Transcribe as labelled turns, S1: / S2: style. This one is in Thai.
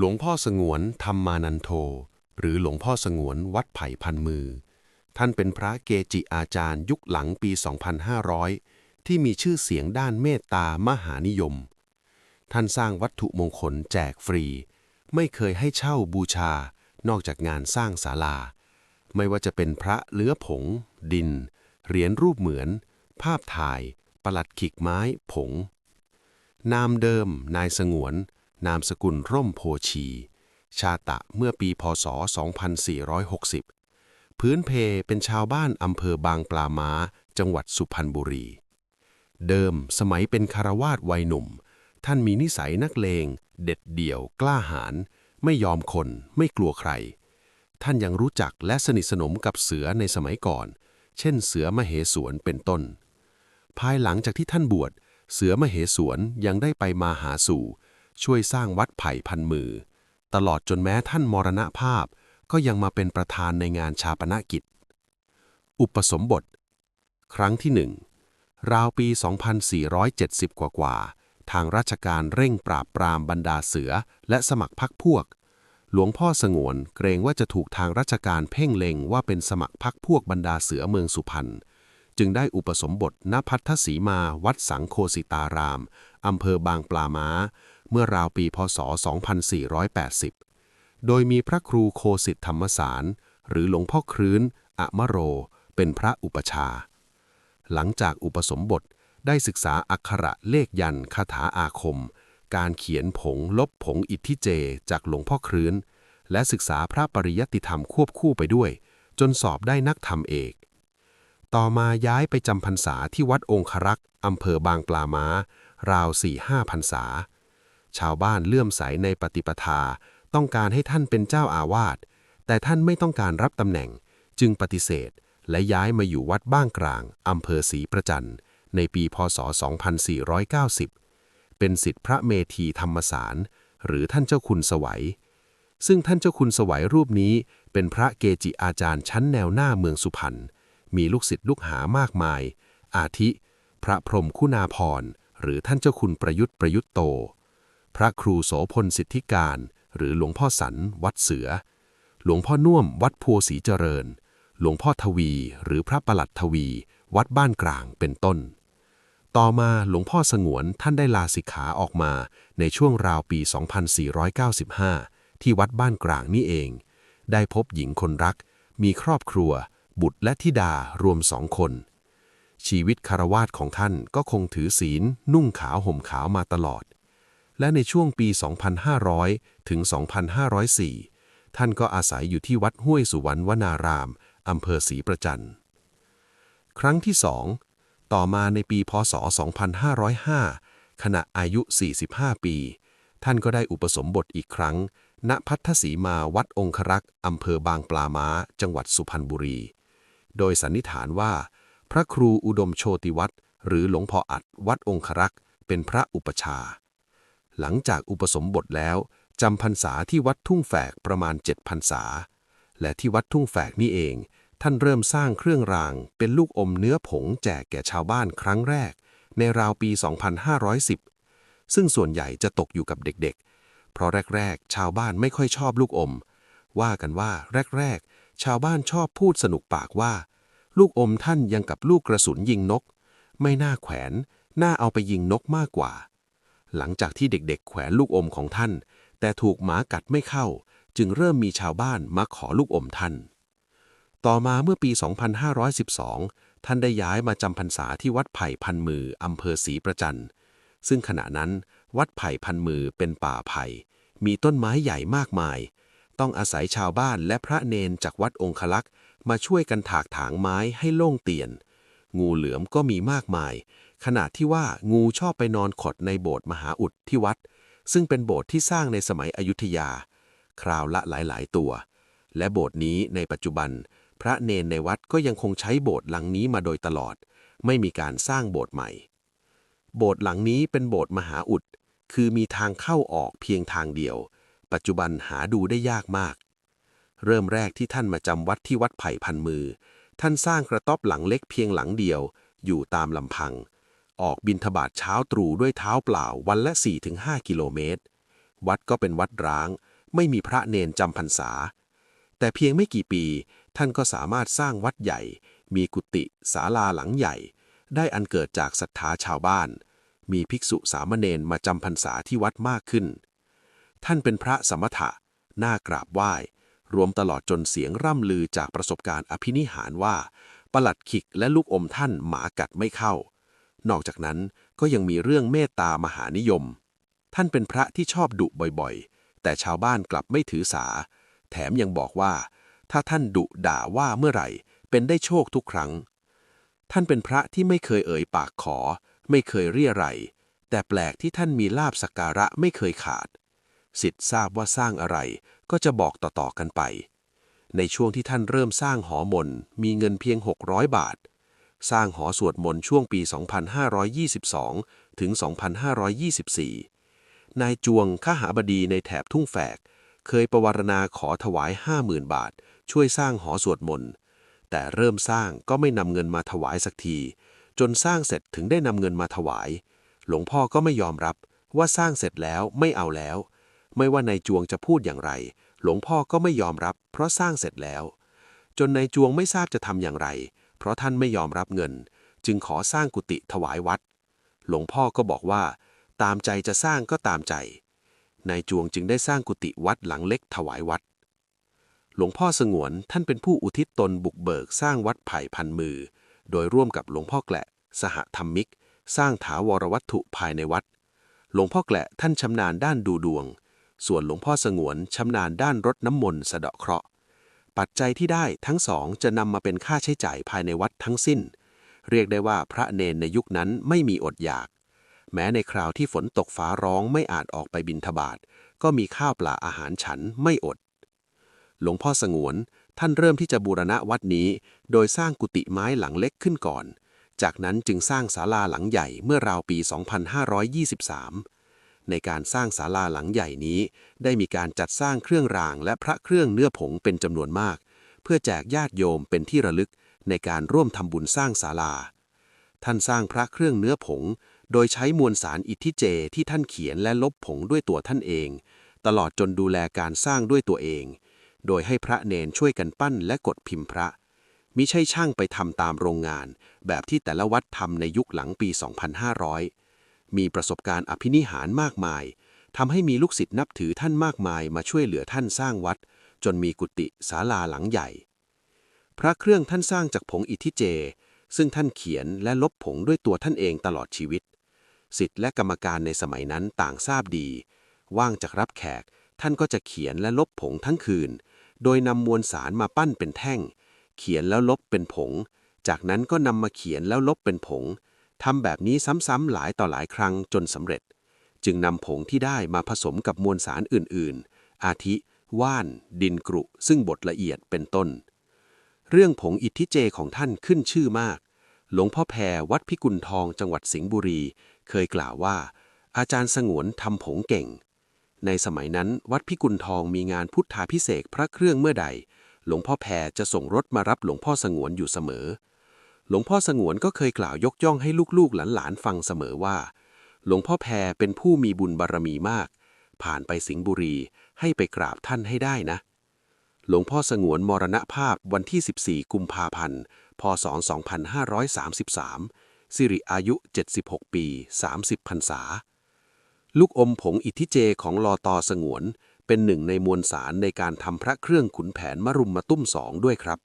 S1: หลวงพ่อสงวนธรรมานันโท หรือหลวงพ่อสงวนวัดไผ่พันมือ ท่านเป็นพระเกจิอาจารย์ยุคหลังปี 2500 ที่มีชื่อเสียงด้านเมตตามหานิยม ท่านสร้างวัตถุมงคลแจกฟรี ไม่เคยให้เช่าบูชา นอกจากงานสร้างศาลา ไม่ว่าจะเป็นพระเลื้อผง ดิน เหรียญรูปเหมือน ภาพถ่าย ประหลัดขิกไม้ผง นามเดิม นายสงวน นามสกุลร่มโพชี ชาตะเมื่อปีพศ 2460 พื้นเพเป็นชาวบ้านอำเภอบางปลาม้า จังหวัดสุพรรณบุรี เดิมสมัยเป็นคารวาสวัยหนุ่ม ท่านมีนิสัยนักเลง เด็ดเดี่ยว กล้าหาญไม่ยอมคนไม่กลัวใคร ท่านยังรู้จักและสนิทสนมกับเสือในสมัยก่อน เช่นเสือมเหสวนเป็นต้น ภายหลังจากที่ท่านบวชเสือมเหสวนยังได้ไปมาหาสู่ ช่วยสร้างวัดไผ่พันมือ ตลอดจนแม้ท่านมรณภาพก็ยังมาเป็นประธานในงานชาปนกิจ อุปสมบท ครั้งที่หนึ่งราวปี 2470 กว่ากว่าๆทางราชการเร่งปราบปรามบรรดาเสือและสมัครพรรคพวก หลวงพ่อสงวนเกรงว่าจะถูกทางราชการเพ่งเล็งว่าเป็นสมัครพรรคพวกบรรดาเสือเมืองสุพรรณ จึงได้อุปสมบทณพัทธสีมาวัดสังโคสิตาราม อำเภอบางปลาม้า เมื่อราวปีพศ 2480 โดยมีพระครูโคสิตธรรมสาร หรือหลวงพ่อครื้น อะมะโร เป็นพระอุปชา หลังจากอุปสมบทได้ศึกษาอักขระเลขยันคาถาอาคม การเขียนผงลบผงอิทธิเจจากหลวงพ่อครื้น และศึกษาพระปริยัติธรรมควบคู่ไปด้วย จนสอบได้นักธรรมเอก ต่อมาย้ายไปจำพรรษาที่วัดองครักษ์อำเภอบางปลาม้าราวสี่ห้าพรรษา ชาวบ้านเลื่อมใสในปฏิปทา ต้องการให้ท่านเป็นเจ้าอาวาส แต่ท่านไม่ต้องการรับตำแหน่ง จึงปฏิเสธ และย้ายมาอยู่วัดบ้างกลางอำเภอศรีประจันทร์ในปีพศ 2490 เป็นสิทธิพระเมธีธรรมสาร หรือท่านเจ้าคุณสวัย ซึ่งท่านเจ้าคุณสวัยรูปนี้ เป็นพระเกจิอาจารย์ชั้นแนวหน้าเมืองสุพรรณ มีลูกศิษย์ลูกหามากมาย อาทิ พระพรมคุณาพรหรือท่านเจ้าคุณประยุทธ์ประยุทธ์โต พระครูโสพลสิทธิการ หรือหลวงพ่อสันวัดเสือ หลวงพ่อน่วมวัดโพสีเจริญ หลวงพ่อทวี หรือพระประหลัดทวี วัดบ้านกลางเป็นต้น ต่อมาหลวงพ่อสงวนท่านได้ลาสิกขาออกมาในช่วงราวปี 2495 ที่วัดบ้านกลางนี่เอง ได้พบหญิงคนรัก มีครอบครัว บุตรและธิดารวมสองคนชีวิตคารวาสของท่านก็คงถือศีลนุ่งขาวห่มขาวมาตลอด และในช่วงปี 2500 ถึง 2504 ท่านก็อาศัยอยู่ที่วัดห้วยสุวรรณวนาราม อำเภอศรีประจันทร์ครั้งที่สอง ต่อมาในปีพศ 2505 ขณะอายุ 45 ปี ท่านก็ได้อุปสมบทอีกครั้ง ณ พัทธสีมาวัดองครักษ์อำเภอบางปลาม้า จังหวัดสุพรรณบุรี โดยสันนิษฐานว่า พระครูอุดมโชติวัตรหรือหลวงพ่ออัดวัดองครักษ์เป็นพระอุปชา หลังจากอุปสมบทแล้วจำพรรษาที่วัดทุ่งแฝกประมาณ7พรรษา และที่วัดทุ่งแฝกนี่เอง ท่านเริ่มสร้างเครื่องราง เป็นลูกอมเนื้อผงแจกแก่ชาวบ้านครั้งแรก ในราวปี 2510 ซึ่งส่วนใหญ่จะตกอยู่กับเด็กๆ เพราะแรกๆ ชาวบ้านไม่ค่อยชอบลูกอม ว่ากันว่าแรกๆ ชาวบ้านชอบพูดสนุกปากว่า ลูกอมท่านยังกับลูกกระสุนยิงนก ไม่น่าแขวน น่าเอาไปยิงนกมากกว่า หลังจากที่เด็กๆ แขวนลูกอมของท่าน แต่ถูกหมากัดไม่เข้า จึงเริ่มมีชาวบ้านมาขอลูกอมท่าน ต่อมาเมื่อปี 2512 ท่านได้ย้ายมาจำพรรษาที่วัดไผ่พันมืออำเภอศรีประจันต์ซึ่งขณะนั้นวัดไผ่พันมือเป็นป่าไผ่ มีต้นไม้ใหญ่มากมาย ต้องอาศัยชาวบ้านและพระเนนจากวัดองคลักษ์มาช่วยกันถากถางไม้ให้โล่งเตียน งูเหลือมก็มีมากมาย ขนาดที่ว่างูชอบไปนอนขดในโบสถ์มหาอุดที่วัด ซึ่งเป็นโบสถ์ที่สร้างในสมัยอยุธยา คราวละหลาย ๆ ตัว และโบสถ์นี้ในปัจจุบัน พระเนนในวัดก็ยังคงใช้โบสถ์หลังนี้มาโดยตลอด ไม่มีการสร้างโบสถ์ใหม่ โบสถ์หลังนี้เป็นโบสถ์มหาอุด คือมีทางเข้าออกเพียงทางเดียว ปัจจุบันหาดูได้ยากมาก เริ่มแรกที่ท่านมาจำวัดที่วัดไผ่พันมือ ท่านสร้างกระต๊อบหลังเล็กเพียงหลังเดียว อยู่ตามลำพัง ออกบินทบาทเช้าตรู่ด้วยเท้าเปล่าวันละ 4-5 กิโลเมตร วัดก็เป็นวัดร้าง ไม่มีพระเนนจำพรรษา แต่เพียงไม่กี่ปี ท่านก็สามารถสร้างวัดใหญ่ มีกุฏิศาลาหลังใหญ่ ได้อันเกิดจากศรัทธาชาวบ้าน มีภิกษุสามเณรมาจำพรรษาที่วัดมากขึ้น ท่านเป็นพระสมถะน่ากราบไหว้ รวมตลอดจนเสียงร่ำลือจากประสบการณ์อภินิหารว่า ประหลัดขิกและลูกอมท่านหมากัดไม่เข้า นอกจากนั้นก็ยังมีเรื่องเมตตามหานิยม ท่านเป็นพระที่ชอบดุบ่อยๆ แต่ชาวบ้านกลับไม่ถือสา แถมยังบอกว่า ถ้าท่านดุด่าว่าเมื่อไหร่ เป็นได้โชคทุกครั้ง ท่านเป็นพระที่ไม่เคยเอ่ยปากขอ ไม่เคยเรียไรยแต่แปลกที่ท่านมีลาบสักการะไม่เคยขาดสิทธิ์ทราบว่าสร้างอะไรก็จะบอกต่อๆกันไป ในช่วงที่ท่านเริ่มสร้างหอมนมีเงินเพียง 600 บาท สร้างหอสวดมนต์ช่วงปี 2522 ถึง 2524 นายจวงข้าหาบดีในแถบทุ่งแฝก เคยประวารณาขอถวาย 50,000 บาท ช่วยสร้างหอสวดมนต์แต่เริ่มสร้างก็ไม่นำเงินมาถวายสักที จนสร้างเสร็จถึงได้นำเงินมาถวาย หลวงพ่อก็ไม่ยอมรับว่าสร้างเสร็จแล้วไม่เอาแล้ว ไม่ว่านายจวงจะพูดอย่างไร หลวงพ่อก็ไม่ยอมรับ เพราะสร้างเสร็จแล้ว จนนายจวงไม่ทราบจะทำอย่างไร เพราะท่านไม่ยอมรับเงิน จึงขอสร้างกุฏิถวายวัด หลวงพ่อก็บอกว่า ตามใจจะสร้างก็ตามใจ นายจวงจึงได้สร้างกุฏิวัดหลังเล็กถวายวัด หลวงพ่อสงวนท่านเป็นผู้อุทิศตนบุกเบิกสร้างวัดไผ่พันมือ โดยร่วมกับหลวงพ่อแกละ สหธรรมิก สร้างถาวรวัตถุภายในวัด หลวงพ่อแกละท่านชำนาญด้านดูดวง ส่วนหลวงพ่อสงวนชำนาญด้านรดน้ำมนต์สะเดาะเคราะห์ ปัจจัยที่ได้ทั้งสองจะนำมาเป็นค่าใช้จ่ายภายในวัดทั้งสิ้น เรียกได้ว่าพระเนนในยุคนั้นไม่มีอดอยาก แม้ในคราวที่ฝนตกฟ้าร้องไม่อาจออกไปบินทบาทก็มีข้าวปลาอาหารฉันไม่อด หลวงพ่อสงวนท่านเริ่มที่จะบูรณะวัดนี้ โดยสร้างกุฏิไม้หลังเล็กขึ้นก่อน จากนั้นจึงสร้างศาลาหลังใหญ่เมื่อราวปี 2523 ในการสร้างศาลาหลังใหญ่นี้ ได้มีการจัดสร้างเครื่องรางและพระเครื่องเนื้อผงเป็นจำนวนมาก เพื่อแจกญาติโยมเป็นที่ระลึกในการร่วมทำบุญสร้างศาลา ท่านสร้างพระเครื่องเนื้อผง โดยใช้มวลสารอิทธิเจที่ท่านเขียนและลบผงด้วยตัวท่านเอง ตลอดจนดูแลการสร้างด้วยตัวเอง โดยให้พระเนนช่วยกันปั้นและกดพิมพ์พระ มิใช่ช่างไปทำตามโรงงาน แบบที่แต่ละวัดทำในยุคหลังปี 2500 มีประสบการณ์อภินิหารมากมายทำให้มีลูกศิษย์นับถือท่านมากมายมาช่วยเหลือท่านสร้างวัด จนมีกุฏิศาลาหลังใหญ่ พระเครื่องท่านสร้างจากผงอิทิเจ ซึ่งท่านเขียนและลบผงด้วยตัวท่านเองตลอดชีวิตสิทธิ์และกรรมการในสมัยนั้นต่างทราบดี ว่างจากรับแขก ท่านก็จะเขียนและลบผงทั้งคืน โดยนำมวลสารมาปั้นเป็นแท่ง เขียนแล้วลบเป็นผง จากนั้นก็นำมาเขียนแล้วลบเป็นผง ทำแบบนี้ซ้ำๆหลายต่อหลายครั้งจนสำเร็จ จึงนำผงที่ได้มาผสมกับมวลสารอื่นๆ อาทิ ว่าน ดินกรุ ซึ่งบดละเอียดเป็นต้น เรื่องผงอิทธิเจของท่านขึ้นชื่อมาก หลวงพ่อแพรวัดพิกุลทองจังหวัดสิงห์บุรี เคยกล่าวว่า อาจารย์สงวนทำผงเก่ง ในสมัยนั้นวัดพิกุลทองมีงานพุทธาพิเศษพระเครื่องเมื่อใด หลวงพ่อแพรจะส่งรถมารับหลวงพ่อสงวนอยู่เสมอ หลวงพ่อสงวนก็เคยกล่าวยกย่องให้ลูกๆหลานๆฟังเสมอว่า หลวงพ่อแพรเป็นผู้มีบุญบารมีมาก ผ่านไปสิงห์บุรีให้ไปกราบท่านให้ได้นะ หลวงพ่อสงวนมรณภาพวันที่ 14 กุมภาพันธ์ พศ 2533 สิริอายุ 76 ปี 30พรรษา ลูกอมผงอิทธิเจของลอตอสงวน เป็นหนึ่งในมวลสารในการทำพระเครื่องขุนแผนมรุมมาตุ้มสองด้วยครับ